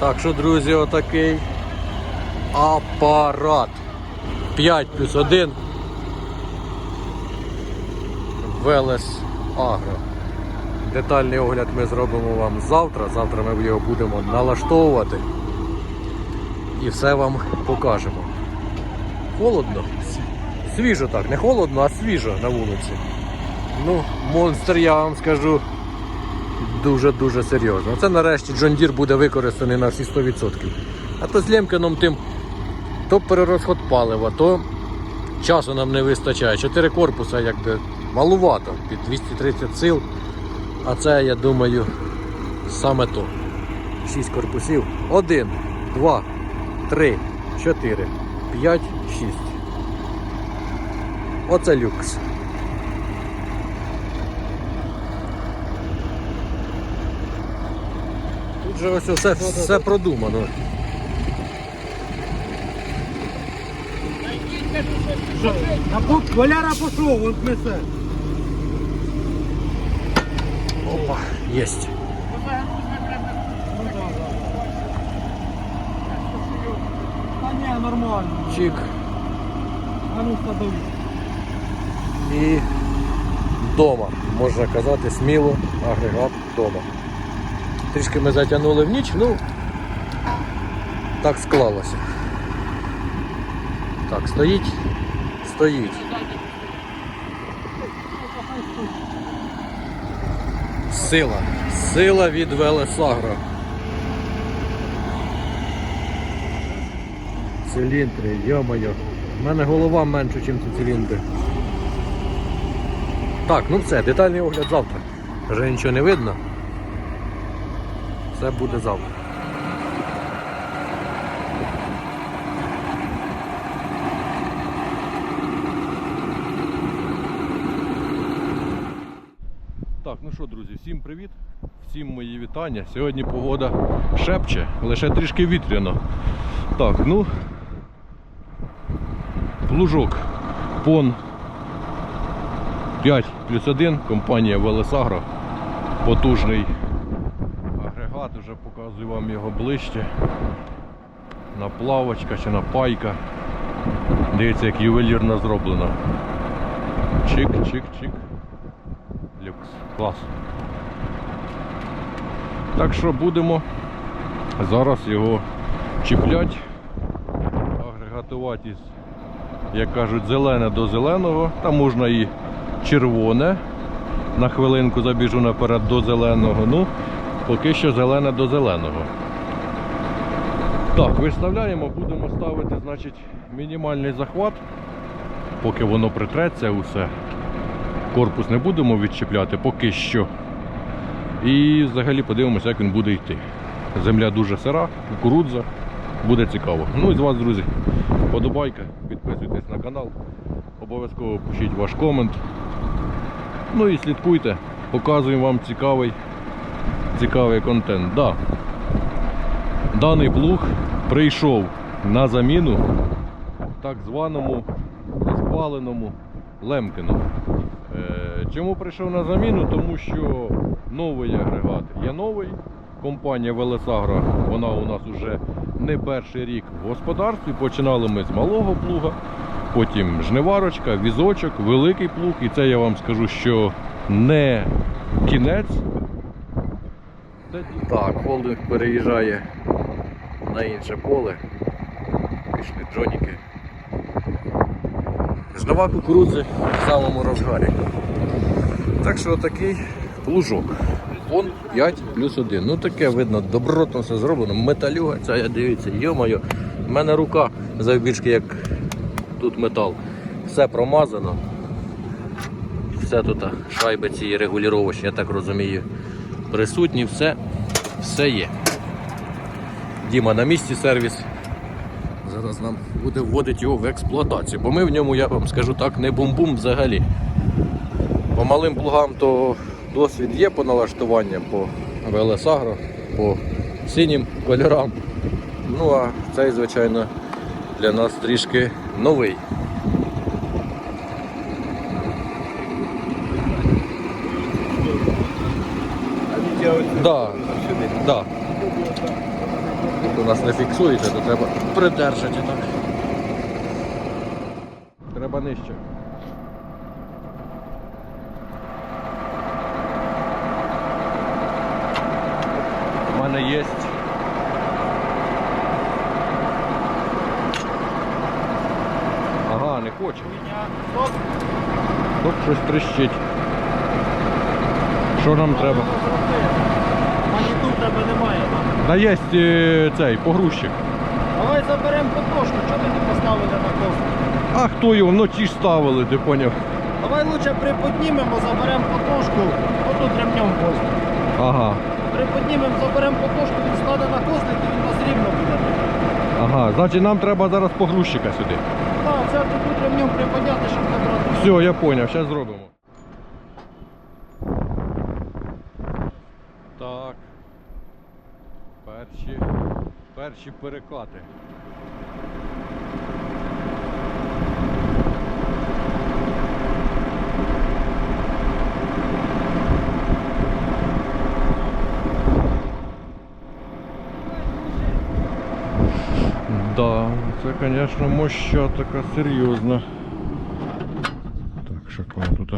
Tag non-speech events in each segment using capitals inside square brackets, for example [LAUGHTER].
Так що, друзі, отакий апарат. 5 плюс 1. Велес Агро. Детальний огляд ми зробимо вам завтра. Завтра ми його будемо налаштовувати і все вам покажемо. Холодно. Свіжо так, не холодно, а свіжо на вулиці. Ну, монстр, я вам скажу, дуже-дуже серйозно. Це нарешті Джон Дір буде використаний на всі 100%. А то з Лемкином тим то перерозход палива, то часу нам не вистачає. Чотири корпуса якби малувато, під 230 сил. А це, я думаю, саме то. Шість корпусів. Один, два, три, чотири, п'ять, шість. Оце люкс. Тут же ось все, все продумано. А по, Валяра пішов, він несе. Опа, єсть. Та ні, нормально. Чик. А ну садові. І вдома, можна казати, сміло, агрегат вдома. Трішки ми затягнули в ніч, ну так склалося. Так, стоїть, стоїть. Сила. Сила від Велесагро. Циліндри, йо-моє. У мене голова менше, ніж ці циліндри. Так, ну все, детальний огляд завтра. Вже нічого не видно. Все буде завтра. Так, ну що, друзі, всім привіт, всім мої вітання. Сьогодні погода шепче, лише трішки вітряно. Так, ну плужок пон 5 плюс 1, компанія Велесагро. Потужний показую вам його ближче. Наплавочка чи напайка. Дивіться, як ювелірно зроблено. Чик-чик-чик. Люкс. Клас. Так що будемо зараз його чіплять, агрегатувати як кажуть, зелене до зеленого. Там можна і червоне. На хвилинку забіжу наперед до зеленого. Ну, поки що зелене до зеленого. Так, виставляємо, будемо ставити, значить, мінімальний захват, поки воно притреться усе. Корпус не будемо відчіпляти поки що. І взагалі подивимося, як він буде йти. Земля дуже сира, кукурудза. Буде цікаво. Ну і з вас, друзі, подобайка, підписуйтесь на канал, обов'язково пишіть ваш комент. Ну і слідкуйте, показуємо вам цікавий, цікавий контент. Да. Даний плуг прийшов на заміну так званому розпаленому Лемкину. Е, Чому прийшов на заміну? Тому що новий агрегат є новий. Компанія Велесагро, вона у нас вже не перший рік в господарстві. Починали ми з малого плуга, потім жниварочка, візочок, великий плуг. І це я вам скажу, що не кінець. Так, холдинг переїжджає на інше поле. Пішли джоніки. Жнива кукурудзи в самому розгарі. Так що такий плужок. Он 5 плюс 1. Ну таке видно, добротно все зроблено. Металюга, ця я дивіться, йо-моє, в мене рука завбільшки як тут метал. Все промазано. Все тут шайби ці регулювачні, я так розумію. Присутні, все, все є. Діма на місці сервіс. Зараз нам буде вводити його в експлуатацію, бо ми в ньому, я вам скажу так, не бум-бум взагалі. По малим плугам то досвід є по налаштуванням, по Велесагро, по синім кольорам. Ну а цей, звичайно, для нас трішки новий. Да, да. у нас не фіксується, то треба придержати так. Треба нижче. У мене є. Ага, не хоче. Тут щось тріщить. Що нам треба? Тебе немає. Та є е, цей погрузчик. Давай заберемо потошку, чого ти не поставили на косу? А хто його вночі ж ставили, ти поняв? Давай лучше приподнімемо, заберемо потошку, отут ремнем возьмемо. Ага. Приподнімемо, заберемо потошку, він стане на козлик і він нас рівно буде. Ага, значить нам треба зараз погрузчика сюди. Так, це тут ремнем приподняти, щоб не брати. Все, я поняв, зараз зробимо. Так. Перші. Перші перекати. Да, це, звісно, моща така серйозна. Так, що к вам тут?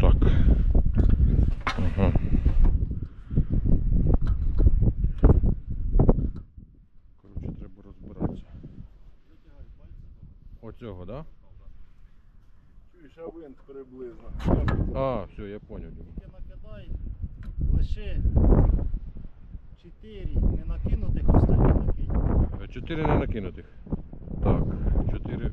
Так. Ага. Коротше, треба розбиратися. Оцього, да? Чуєш, а винт приблизно. А, все, я понял. Тільки накидай лише 4 не накинутих, останні накинь. Е, Чотири не накинутих. Так, чотири.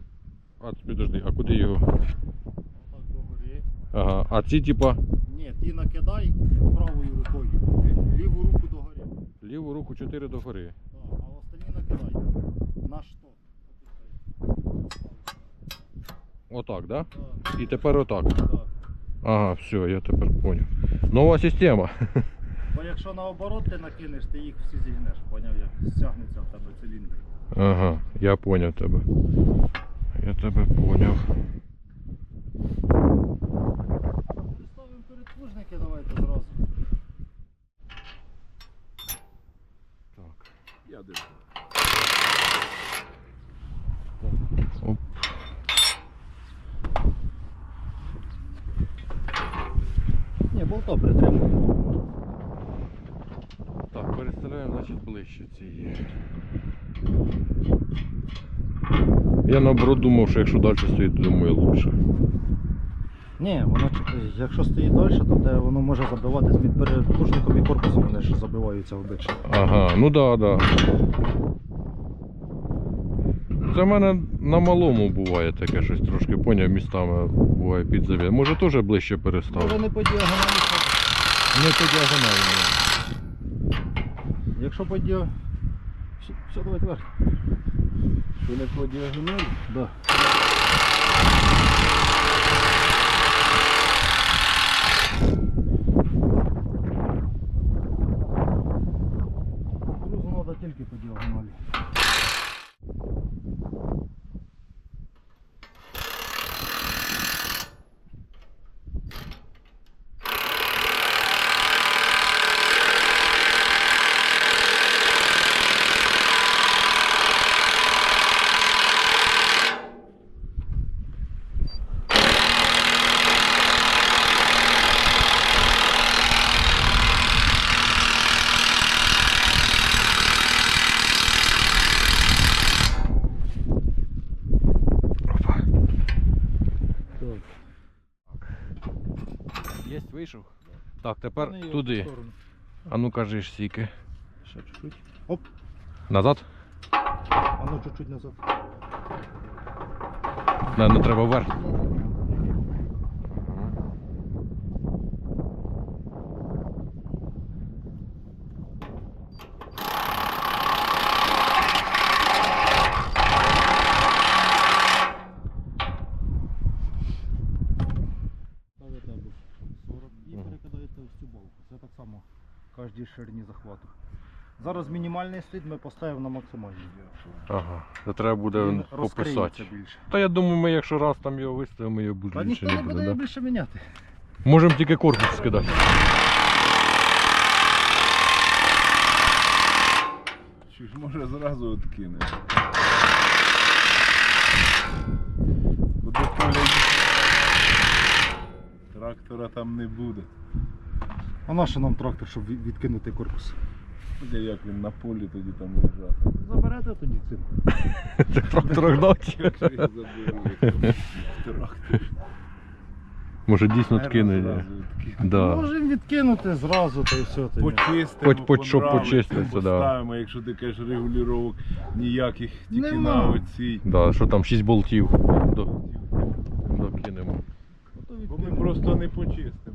А, підожди, а куди його? Отак догори. Ага, а ці типа Ні, ти накидай правою рукою. Ліву руку догори. ліву руку чотири догори. Так, а останні накидай. На що? Отак, да? Так, І тепер отак. так. Ага, все, я тепер поняв. Нова система. [LAUGHS] Бо якщо наоборот ти накинеш, ти їх всі зігнеш, поняв, як стягнеться в тебе циліндр. Ага, я поняв тебе. Я тебе понял. Ставимо передплужники, давайте зразу. Так. Я дивлюсь. Оп. Ні, болто притримуємо. Так, переставляємо, значить, ближче цієї. Я наоборот думав, що якщо далі стоїть, то думаю лучше. Ні, воно якщо стоїть далі, то де воно може забиватись між передплужником і корпусом, вони ж забиваються обично. Ага, ну да, да. Це в мене на малому буває таке щось трошки, поняв, містами буває підзав'я. Може теж ближче перестав. Може не по діагоналі. Не по діагоналі. Якщо по діагоналі. Все, все, давай вверх. По діагоналі? Да. Грузу треба тільки по діагоналі. Опа. Так. Є, вийшов? Так, тепер туди. А ну кажи стільки. Ще чуть-чуть. Оп. Назад? А ну чуть-чуть назад. Не, не треба вверх. Ставите або 40 і Мгм. перекидаєте ось цю балку. Це так само кожній ширині захвату. Зараз мінімальний слід ми поставимо на максимальний. Ага. Це треба буде Він пописати. більше. Та я думаю, ми якщо раз там його виставимо, його Та більше ніхто не не буде. буде його Да? більше міняти. Можемо тільки корпус скидати. Чи ж може зразу откине? Поля. Трактора там не буде. А на що нам трактор, щоб відкинути корпус? Буде як він на полі тоді там лежати. Заберете тоді цим. [LAUGHS] Це трактор гнать. Якщо я заберу як трактор. Може дійсно відкине. Да. Можемо відкинути зразу та й все. та Почистимо, Хоч по- щоб понравиться, почиститься, да. поставимо, якщо ти кажеш регулювання ніяких, тільки Нема. на оцій. Да, що там 6 болтів до... докинемо. Бо ми просто не почистимо.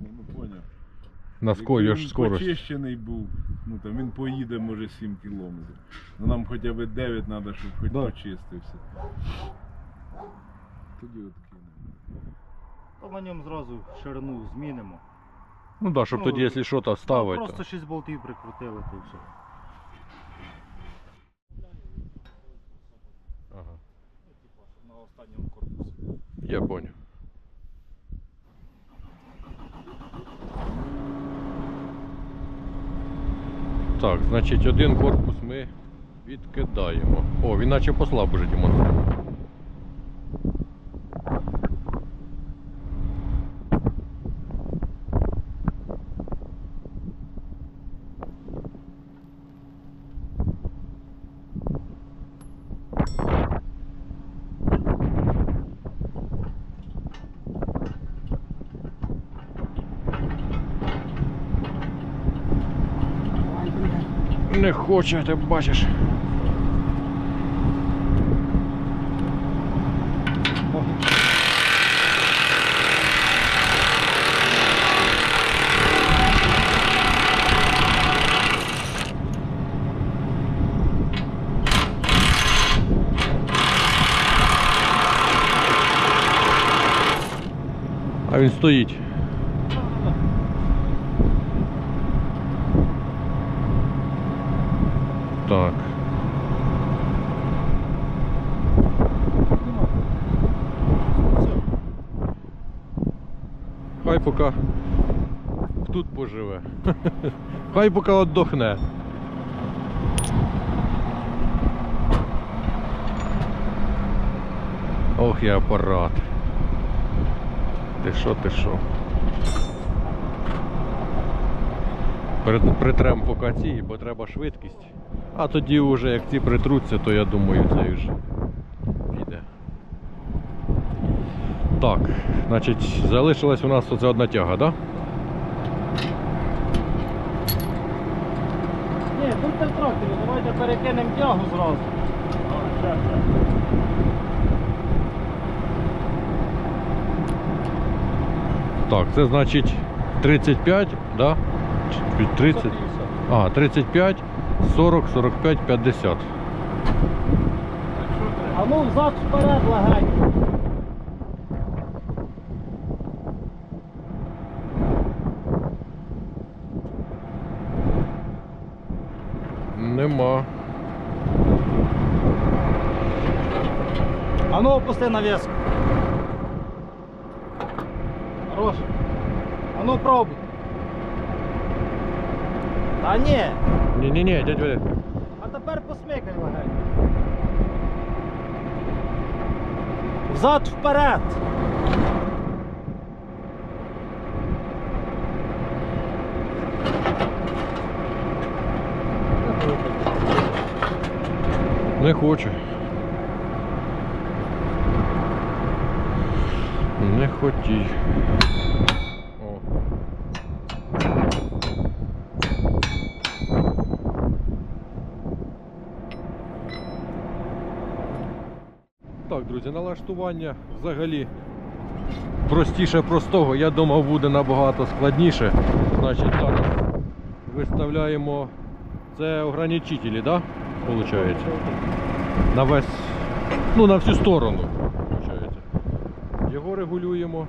На він ж скорость. почищений був, ну там він поїде може 7 кілометрів. Ну нам хоча б 9 треба, щоб хоч Да. почистився. Тоді от кинемо. То на ньому зразу ширину змінимо. Ну да, щоб Ну, тоді, якщо що, то ставити. Просто 6 болтів прикрутили, то все. Ага. На останньому корпусі. Я понял. Так, значить один корпус ми відкидаємо. О, він наче послаб уже Дімон. Не хоче, ти бачиш. А він стоїть. Так. Хай поки тут поживе. [LAUGHS] Хай поки отдохне. Ох, і апарат. Ти що, ти що? Перед- Притрем поки ці, бо треба швидкість. А тоді вже як ці притруться, то я думаю це вже піде. Так, значить, залишилась у нас оце одна тяга, так? Да? Ні, тут не в давайте перекинемо тягу зразу. Так, це значить 35, да? Чи 30? А, 35, 40, 45, 50. А ну взад вперед легенько. Нема. А ну опусти навіску. Хорош. А ну пробуй. Та ні. Ні-ні-ні, дядь Валерій. А тепер посмикай легенько. Взад вперед. Не хоче. Не хотій. Так, друзі, налаштування взагалі простіше простого. Я думав буде набагато складніше. Значить, зараз виставляємо це ограничителі. Да? Получається. На весь, ну на всю сторону. Получається. Його регулюємо.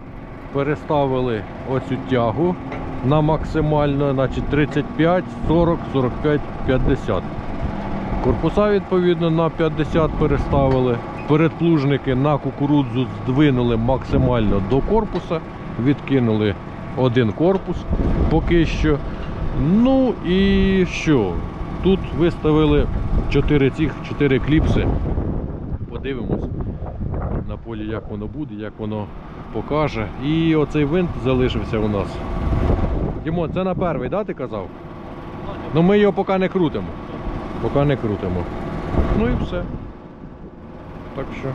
Переставили оцю тягу на максимально, значить 35, 40, 45, 50. Корпуса відповідно на 50 переставили. Передплужники на кукурудзу здвинули максимально до корпуса, відкинули один корпус поки що. Ну і що? Тут виставили 4 цих, 4 кліпси. Подивимось на полі, як воно буде, як воно покаже. І оцей винт залишився у нас. Дімон, це на перший, да, ти казав? Ну ми його поки не крутимо. Поки не крутимо. Ну і все. Так що.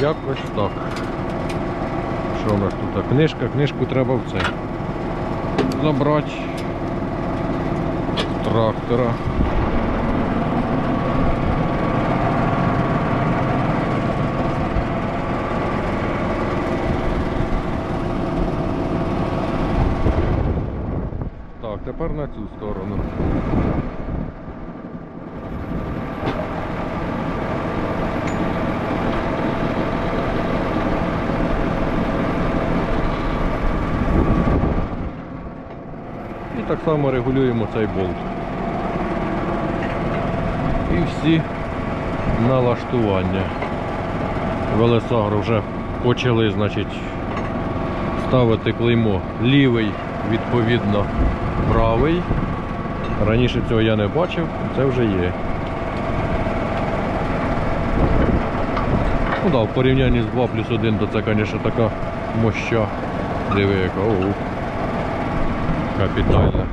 Якось так. Що у нас тут? Книжка, книжку треба в це. Забрати. Трактора. Так, тепер на цю сторону. Так само регулюємо цей болт. І всі налаштування. Велесагру вже почали, значить, ставити клеймо лівий, відповідно, правий. Раніше цього я не бачив, це вже є. Ну да, в порівнянні з 2 плюс 1, то це, звісно, така моща. Диви, яка. mittlerweile